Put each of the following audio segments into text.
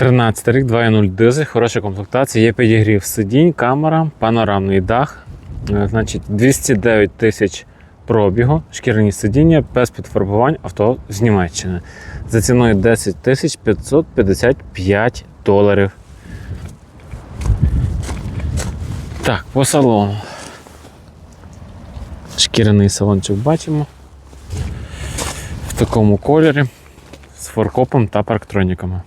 13 рік, 2.0 дизель, хороша комплектація, є підігрів сидінь, камера, панорамний дах. Е, Значить, 209 тисяч пробігу, шкіряні сидіння без підфарбувань авто з Німеччини. За ціною 10 тисяч 555 доларів. Так, по салону. Шкіряний салончик бачимо. В такому кольорі з форкопом та парктроніками.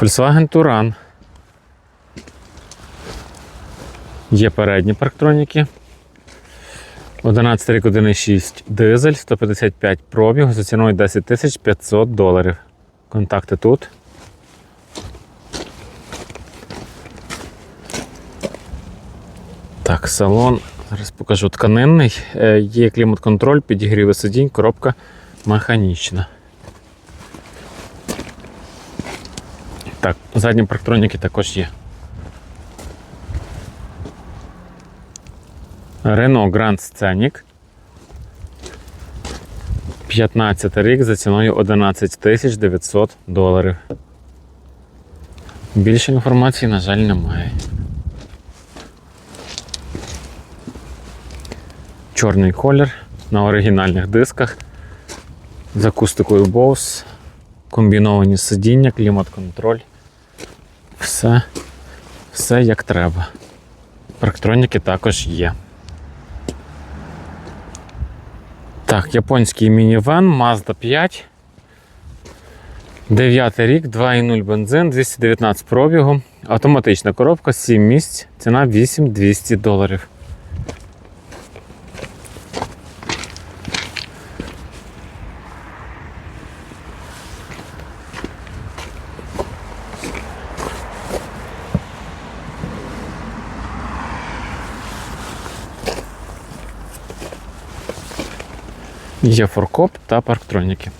Volkswagen Touran. Є передні парктроніки. 11 рік 1,6 дизель, 155 пробіг за ціною 10 500 доларів. Контакти тут. Так, салон. Зараз покажу тканинний. Е, Є клімат-контроль, підігріви сидінь, коробка механічна. Так, задні парктроніки також є. Renault Grand Scenic. 15 рік за ціною 11 тисяч 900 доларів. Більше інформації, на жаль, немає. Чорний колір на оригінальних дисках з акустикою Bose, комбіновані сидіння, клімат-контроль. Все, все як треба. Парктроніки також є. Так, японський мінівен Mazda 5. 9 рік, 2,0 бензин, 219 пробігу. Автоматична коробка, 7 місць, ціна 8200 доларів. Є форкоп та парктроніки.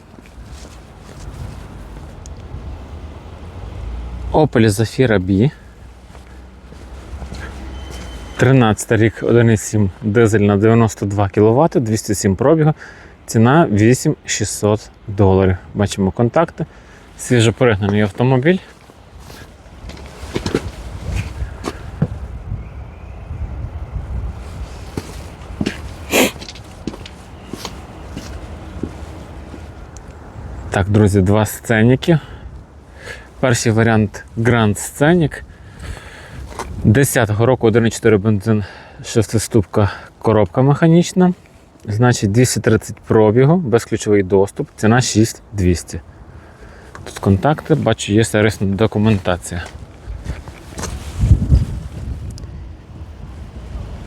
Opel Zafira B. 13 рік 1,7 дизель на 92 кВт, 207 пробігу. Ціна 8600 доларів. Бачимо контакти. Свіжопоригнаний автомобіль. Так, друзі, два сценіки. Перший варіант Grand Scenic. 10-го року 1,4 бензин, 6-ступка коробка механічна. Значить 230 пробігу, безключовий доступ, ціна 6200. Тут контакти, бачу, є сервісна документація.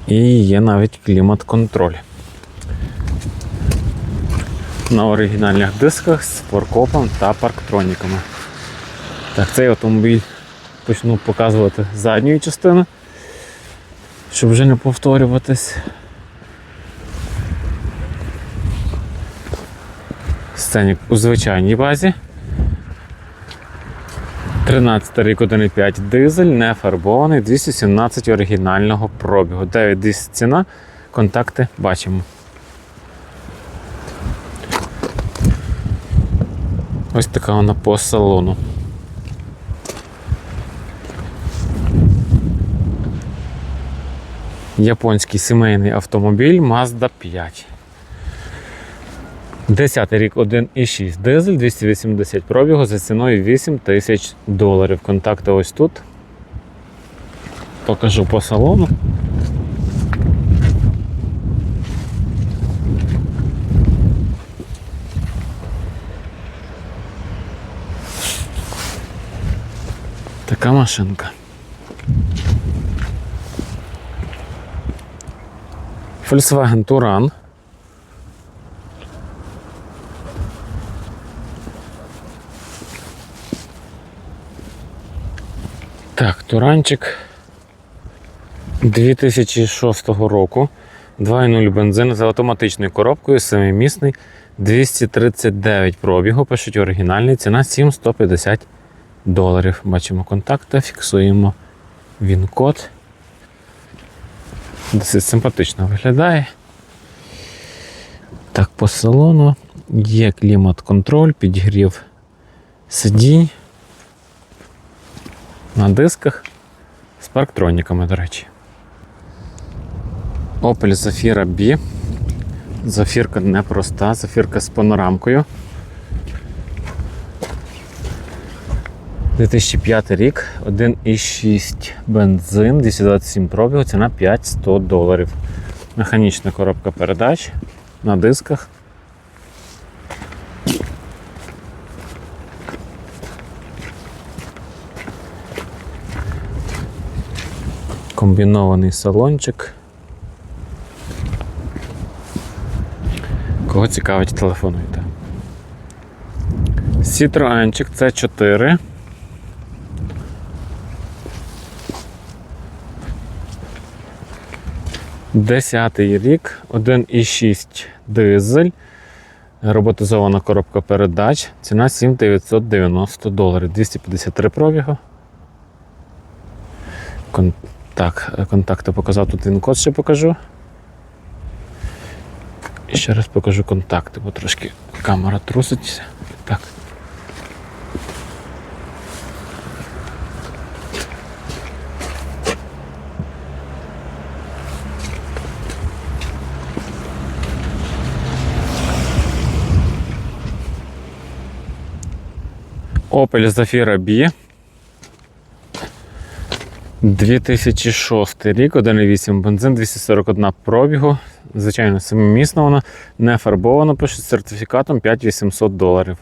І є навіть клімат-контроль. На оригінальних дисках з форкопом та парктроніками. Так, цей автомобіль почну показувати з задньої частини, щоб вже не повторюватись. Сценік у звичайній базі. 13 рік 1,5 дизель, не фарбований, 217 оригінального пробігу. 9200 ціна, контакти бачимо. Ось така вона по салону. Японський сімейний автомобіль Mazda 5. 10 рік 1,6 дизель, 280 пробігу за ціною 8 тисяч доларів. Контакти ось тут. Покажу по салону. Така машинка. Volkswagen Touran. Так, Туранчик 2006 року. 2.0 бензин з автоматичною коробкою, семимісний, 239 пробігу, пишуть оригінальний, ціна 750 доларів. Бачимо контакти, фіксуємо він-код. Досить симпатично виглядає. Так, по салону є клімат-контроль, підігрів сидінь на дисках з парктроніками, до речі. Opel Zafira B. Зафірка непроста, зафірка з панорамкою. 2005 рік, 1,6 бензин, 227 пробігу, ціна 5-100 доларів. Механічна коробка передач на дисках. Комбінований салончик. Кого цікавить, телефонуйте. Сітроанчик c 4 10-й рік, 1,6 дизель, роботизована коробка передач, ціна 7990 доларів, 253 пробігу. Кон... Так, контакти показав, тут він код ще покажу. І ще раз покажу контакти, бо трошки камера труситься. Так. Opel Zafira B. 2006 рік, 1,8 бензин, 241 пробігу. Звичайно, семимісна вона, не фарбована, пише з сертифікатом 5800 доларів.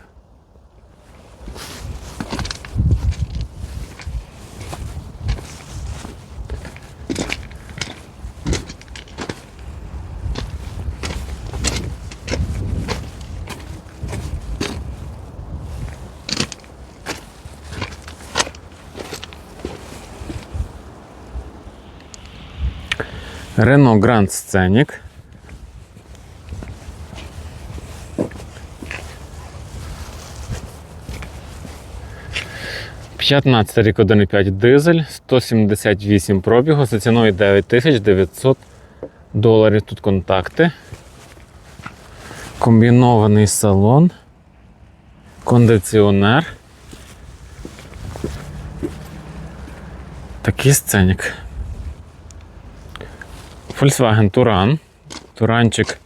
Renault Grand Scenic. П'ятнадцятий рік 1,5 дизель, 178 пробігу за ціною 9900 доларів. Тут контакти. Комбінований салон, кондиціонер. Такий сценік. Volkswagen Touran. Туранчик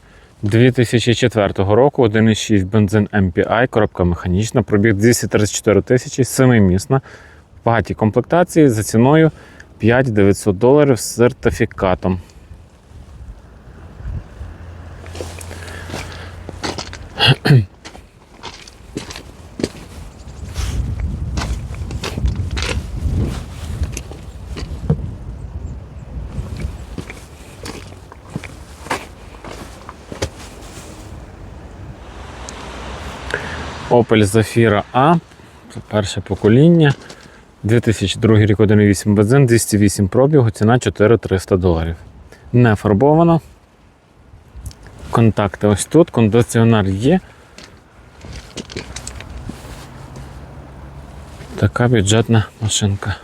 2004 року, 1,6 бензин MPI, коробка механічна, пробіг 234 тисячі, 7-місна, в багатій комплектації за ціною 5900 доларів з сертифікатом. Opel Zafira A. Це перше покоління. 2002 рік 1,8 бензин, 208 пробігу, ціна 4300 доларів. Не фарбовано. Контакти ось тут, кондиціонер є. Така бюджетна машинка.